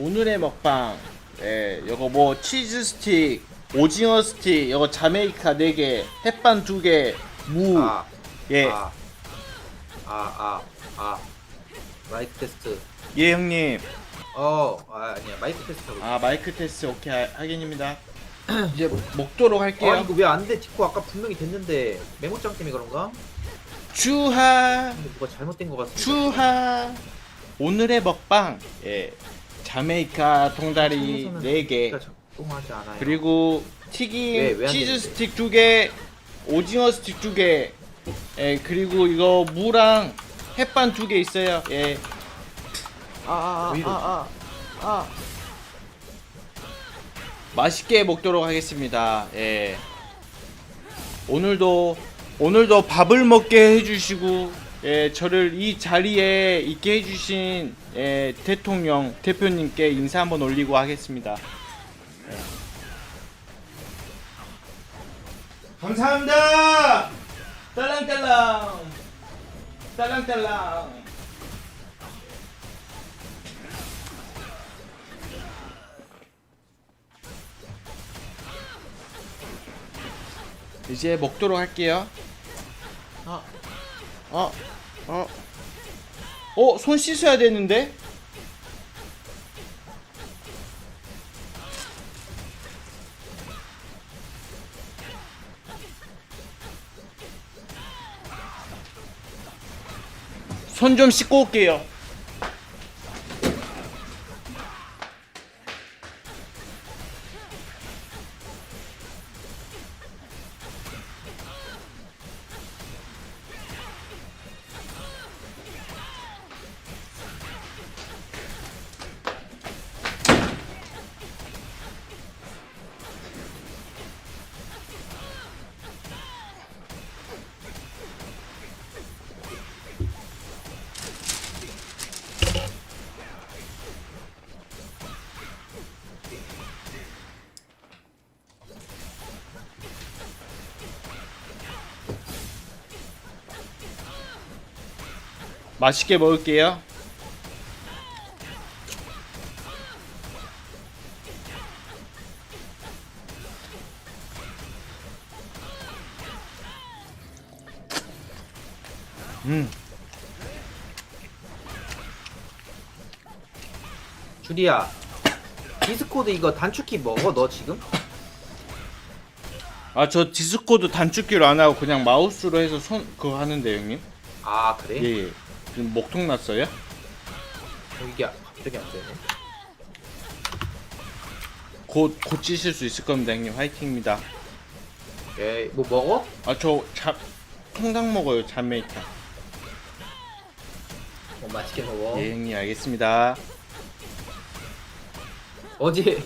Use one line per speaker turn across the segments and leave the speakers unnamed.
오늘의 먹방 예 요거 뭐 치즈 스틱 오징어 스틱 요거 자메이카 4개 햇반 2개 무
아,
예.
아, 아, 아, 아. 마이크 테스트.
예 형님
어, 아, 아니야. 마이크 테스트 하고.
아 마이크 테스트 오케이 하- 확인입니다 이제 먹도록 할게요
아, 이거 왜 안 돼? 디코 아까 분명히 됐는데 메모장 때문에 그런가?
주하
근데 뭐가 잘못된 것 같습니다.
주하 오늘의 먹방 예 자메이카 통다리
청소는
4개
진짜 작동하지 않아요.
그리고
왜,
튀김
왜안
치즈
되는데?
스틱 2개 오징어 스틱 2개 예 그리고 이거 무랑 햇반 2개 있어요 예 아,
왜 이러지?
아, 아. 맛있게 먹도록 하겠습니다. 예. 오늘도 오늘도 밥을 먹게 해주시고 예 저를 이 자리에 있게 해주신 예, 대통령 대표님께 인사 한번 올리고 하겠습니다. 예. 감사합니다. 딸랑딸랑 딸랑딸랑. 이제 먹도록 할게요. 아, 아, 아. 어, 손 씻어야 되는데? 손 좀 씻고 올게요. 맛있게 먹을게요. 음,
주리야. 디스코드 이거 단축키 먹어 너 지금?
아 저 디스코드 단축키로 안 하고 그냥 마우스로 해서 손 그거 하는데 형님.
아 그래?
예, 예. 지금 목통 났어요?
어, 이게 갑자기 안 되네.
곧 고치실 수 있을 겁니다, 형님. 화이팅입니다.
에이 뭐 먹어?
아 저 잡 통닭 먹어요, 자메이카.
어 맛있게 먹어.
예, 형님 알겠습니다.
어제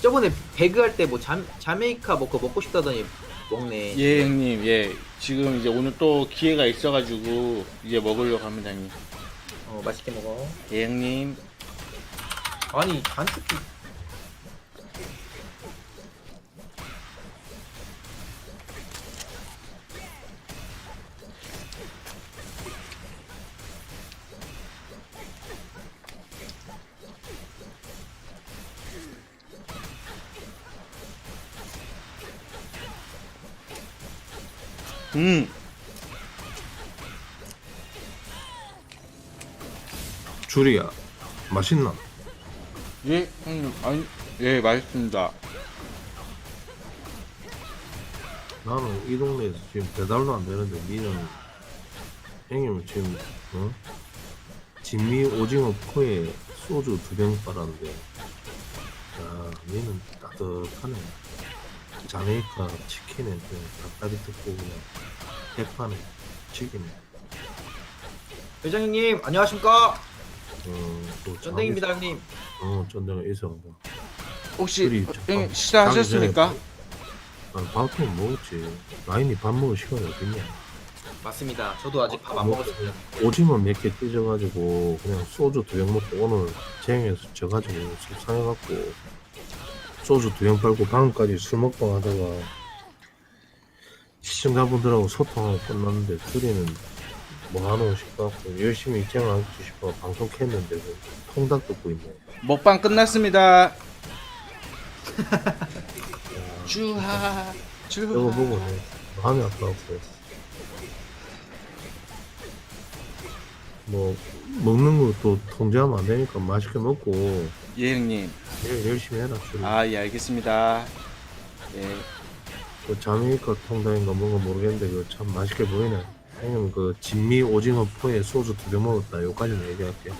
저번에 배그 할 때 뭐 자메이카 먹고 먹고 싶다더니 먹네.
예, 형님. 예. 지금 이제 오늘 또 기회가 있어가지고 이제 먹으려고 합니다, 형님.
어 맛있게 먹어.
예, 형님.
아니 단축키
음.
줄이야 맛있나?
예, 형님. 아니, 예, 맛있습니다.
나는 이 동네에서 지금 배달도 안 되는데 니는 형님 지금 어? 진미 오징어 포에 소주 두 병 빨았는데 야 니는 따뜻하네 자메이카 치킨에 그냥 닭다리 뜯고 그냥 대파네 튀기네
회장님 안녕하십니까?
어또
쩐댕입니다 형님.
어 쩐댕이 있어
혹시
둘이
형님
밥-
식사하셨습니까?
아, 밥좀 먹었지 라인이 밥 먹을 시간이 어딨냐
맞습니다. 저도 아직 밥안
뭐,
먹었습니다.
오징어 몇 개 찢어가지고 그냥 소주 두 병 먹고 오늘 쟁여서 져가지고 속상해갖고 소주 두병 빨고 방금까지 술 먹방 하다가 시청자분들하고 소통하고 끝났는데 둘이는 뭐 하노 싶어갖고 열심히 입장하고 싶어 방송 켰는데 그 통닭 듣고 있네.
먹방 끝났습니다. 주하 주하.
이거 보고 네, 마음이 아파갖고 뭐 먹는 것도 통제하면 안 되니까 맛있게 먹고
예 형님.
열- 열심히 해라 줄이.
아예 알겠습니다. 예.
그 자메이카 통닭인가 뭔가 모르겠는데 그 참 맛있게 보이네. 형님 그 진미 오징어 포에 소주 두 병 먹었다. 여기까지는 얘기할게.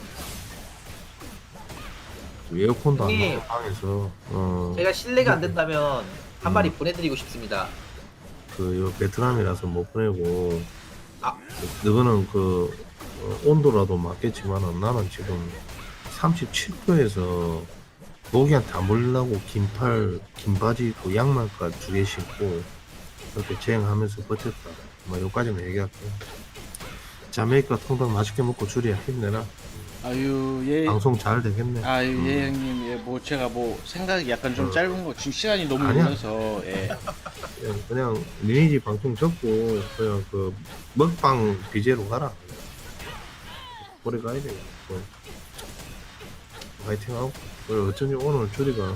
에어컨도 안
형님.
나고 방에서 어.
제가 실례가 안 된다면 한 마리
음.
보내드리고 싶습니다.
그요 베트남이라서 못 보내고
아.
그, 너는 그 어, 온도라도 맞겠지만은 나는 지금 37도에서 모기한테 안 물리려고 긴팔 긴 바지 입고 양말까지 두 개 신고 그렇게 재행하면서 버텼다 뭐 여기까지는 얘기할게 자메이카 통닭 맛있게 먹고 줄이야 힘내라
아유 예.
방송 잘 되겠네
아유
음.
예 형님 예 뭐 제가 뭐 생각이 약간 좀
어.
짧은 거 지금 시간이 너무
아니야.
길어서 예.
그냥, 그냥 리니지 방송 접고 그냥 그 먹방 BJ로 가라. 오래 가야 돼. 뭐. 화이팅하고. 그리고 어쩐지 오늘 주리가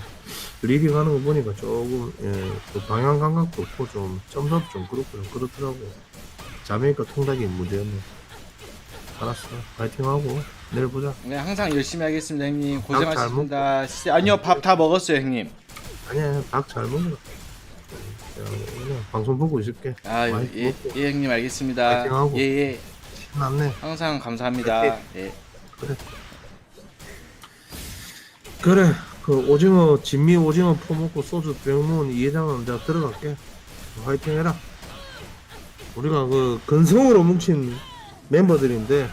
리딩 하는 거 보니까 조금 예, 그 방향 감각도 없고 좀 점점 좀 그렇고 좀 그렇더라고. 자메이카 통닭이 문제였네. 알았어. 화이팅 하고 내일 보자.
네, 항상 열심히 하겠습니다 형님 고생하셨습니다. 시- 아니요 밥 다 먹었어요 형님.
아니야 닭 잘. 그냥, 그냥 방송 보고 있을게. 많이
예. 예 형님 알겠습니다.
파이팅하고.
예 예
신났네.
항상 감사합니다. 예.
그래 그 오징어 진미 오징어 퍼먹고 소주 병문 이회장은 내가 들어갈게 화이팅 해라 우리가 그 근성으로 뭉친 멤버들인데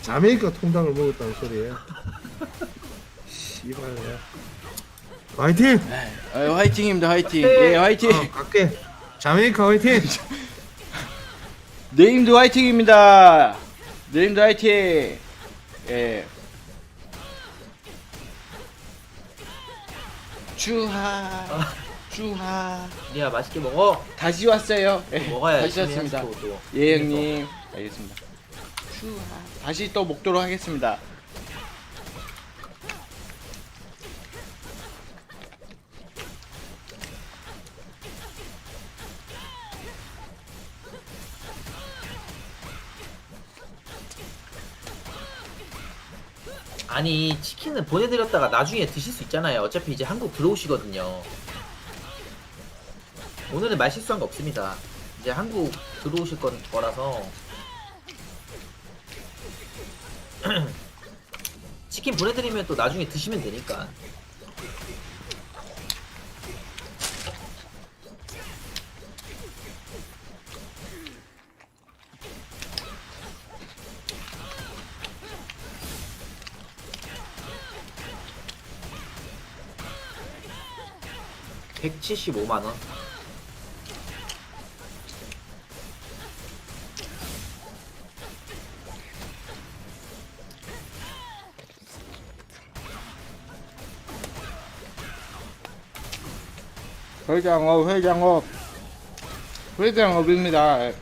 자메이카 통닭을 먹었다는 소리에 씨발 야 화이팅
아유, 화이팅입니다 화이팅. 예 화이팅.
어, 갈게 자메이카 화이팅
네임도 화이팅입니다. 네임도 화이팅. 예. 주하 주하
니야 맛있게 먹어.
다시 왔어요. 예,
먹어야
다시
열심히
왔습니다.
또.
예 형님 알겠습니다. 주하 다시 또 먹도록 하겠습니다.
아니 치킨은 보내드렸다가 나중에 드실 수 있잖아요. 어차피 이제 한국 들어오시거든요. 오늘은 말 실수한 거 없습니다. 이제 한국 들어오실 건 거라서 치킨 보내드리면 또 나중에 드시면 되니까. (175만 원)
회장업 회장업 회장업입니다.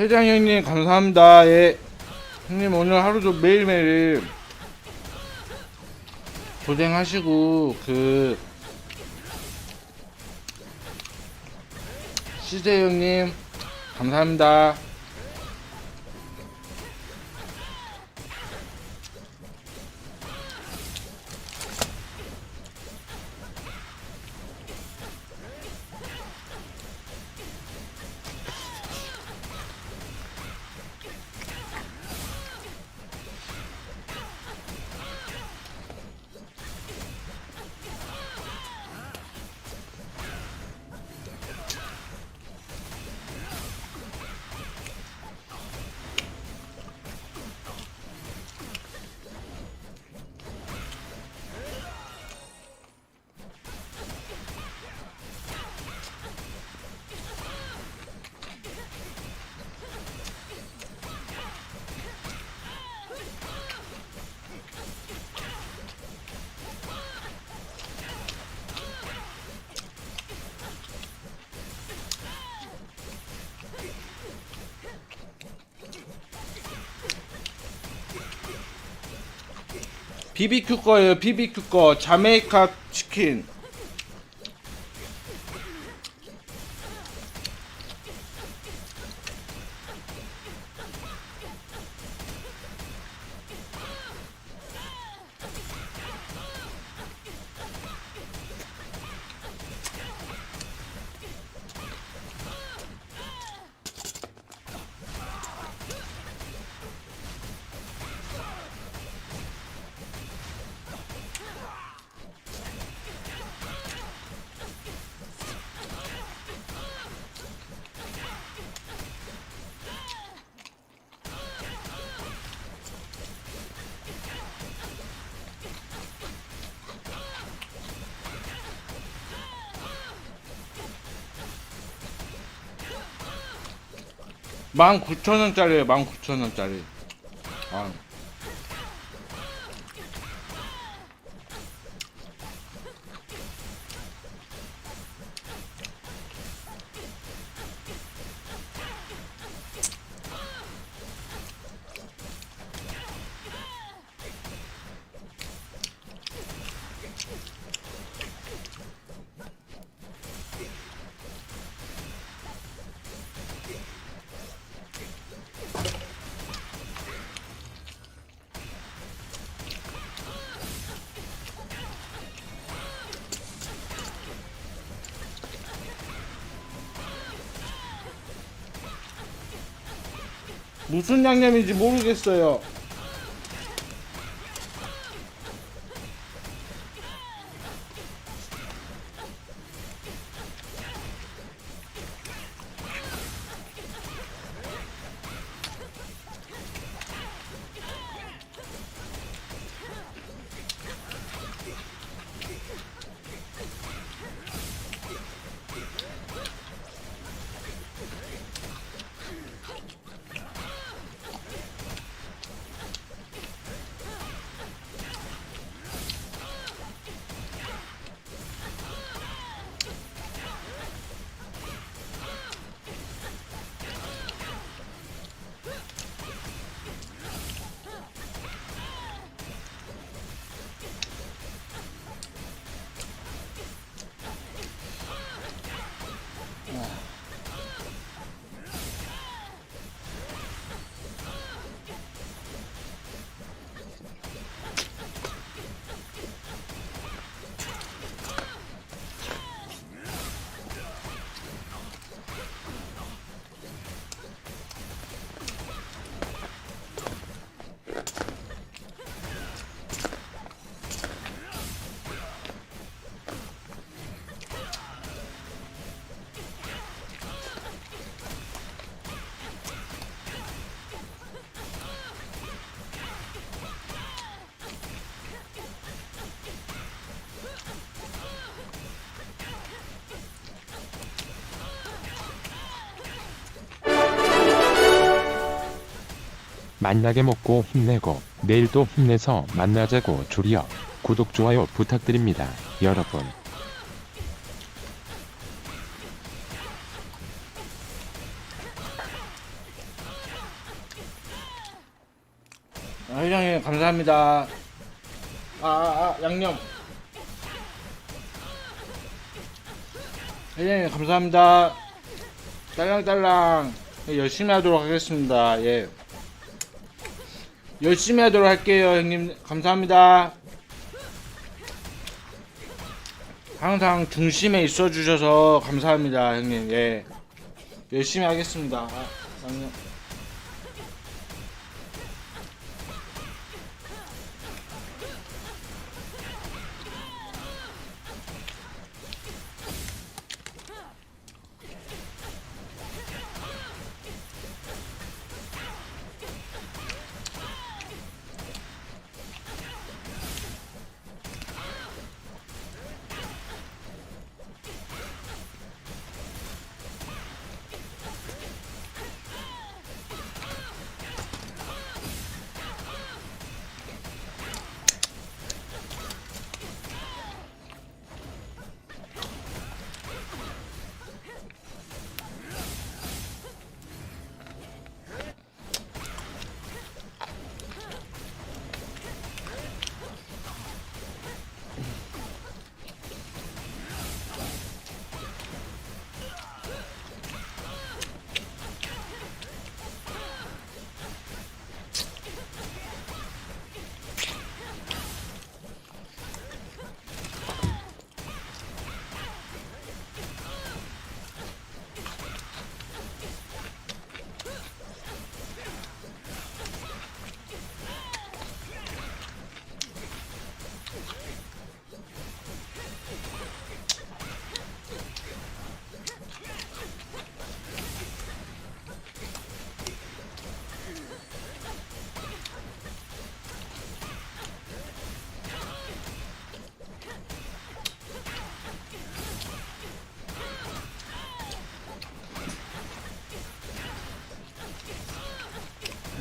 회장 형님 감사합니다. 예. 형님 오늘 하루도 매일매일 고생하시고 그 시세 형님 감사합니다. BBQ 거예요. BBQ 거 자메이카 치킨. 만 구천 원짜리에요. 만 구천 원짜리. 아. 무슨 양념인지 모르겠어요.
만나게 먹고 힘내고 내일도 힘내서 만나자고 조리어 구독 좋아요 부탁드립니다. 여러분 아,
회장님 감사합니다. 아, 아, 아 양념. 회장님 감사합니다. 딸랑딸랑 열심히 하도록 하겠습니다. 예. 열심히 하도록 할게요, 형님. 감사합니다. 항상 중심에 있어 주셔서 감사합니다, 형님. 예. 열심히 하겠습니다. 아,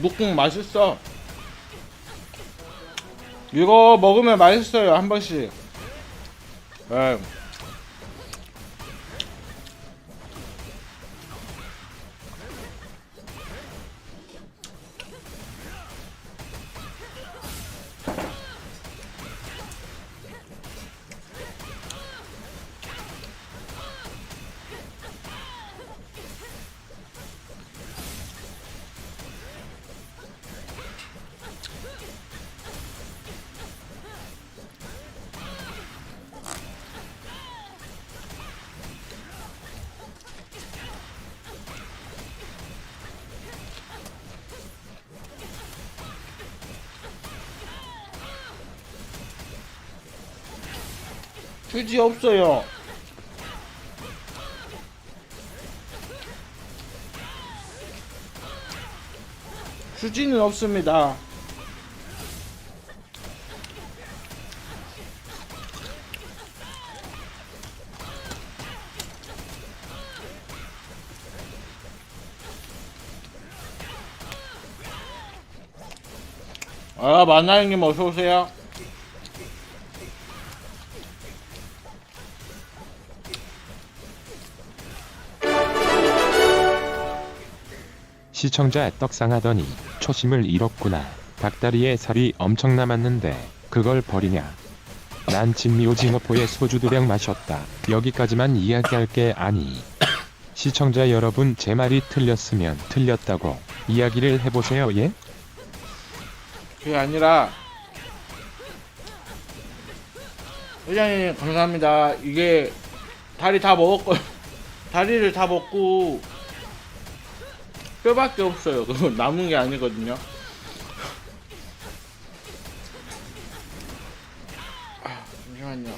묵국 맛있어. 이거 먹으면 맛있어요 한 번씩. 예. 휴지 없어요. 휴지는 없습니다. 아, 만나 형님 어서 오세요.
시청자 떡상하더니 초심을 잃었구나. 닭다리에 살이 엄청 남았는데 그걸 버리냐. 난 진미 오징어포에 소주 두병 마셨다. 여기까지만 이야기할 게 아니. 시청자 여러분 제 말이 틀렸으면 틀렸다고 이야기를 해보세요 예?
그게 아니라 회장님 감사합니다. 이게 다리 다 먹었고 다리를 다 먹고 뼈밖에 없어요. 그거 남은 게 아니거든요. 아, 잠시만요.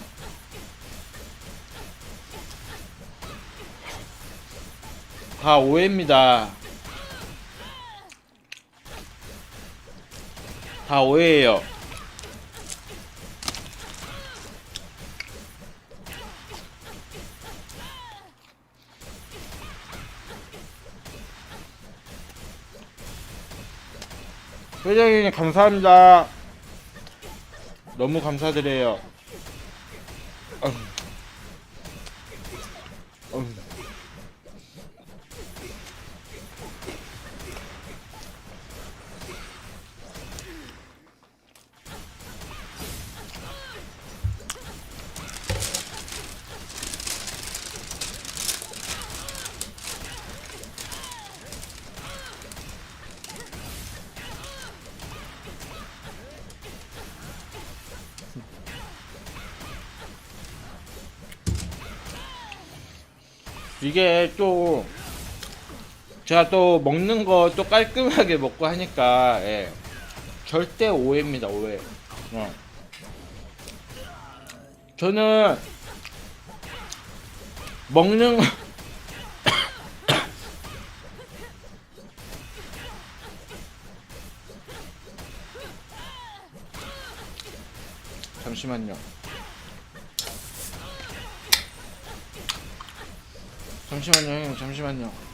다 오해입니다. 다 오해예요. 회장님 감사합니다. 너무 감사드려요. 이게 또 제가 또 먹는 거 또 깔끔하게 먹고 하니까 예. 절대 오해입니다 오해. 어. 저는 먹는 거 잠시만요. 잠시만요, 형님, 잠시만요.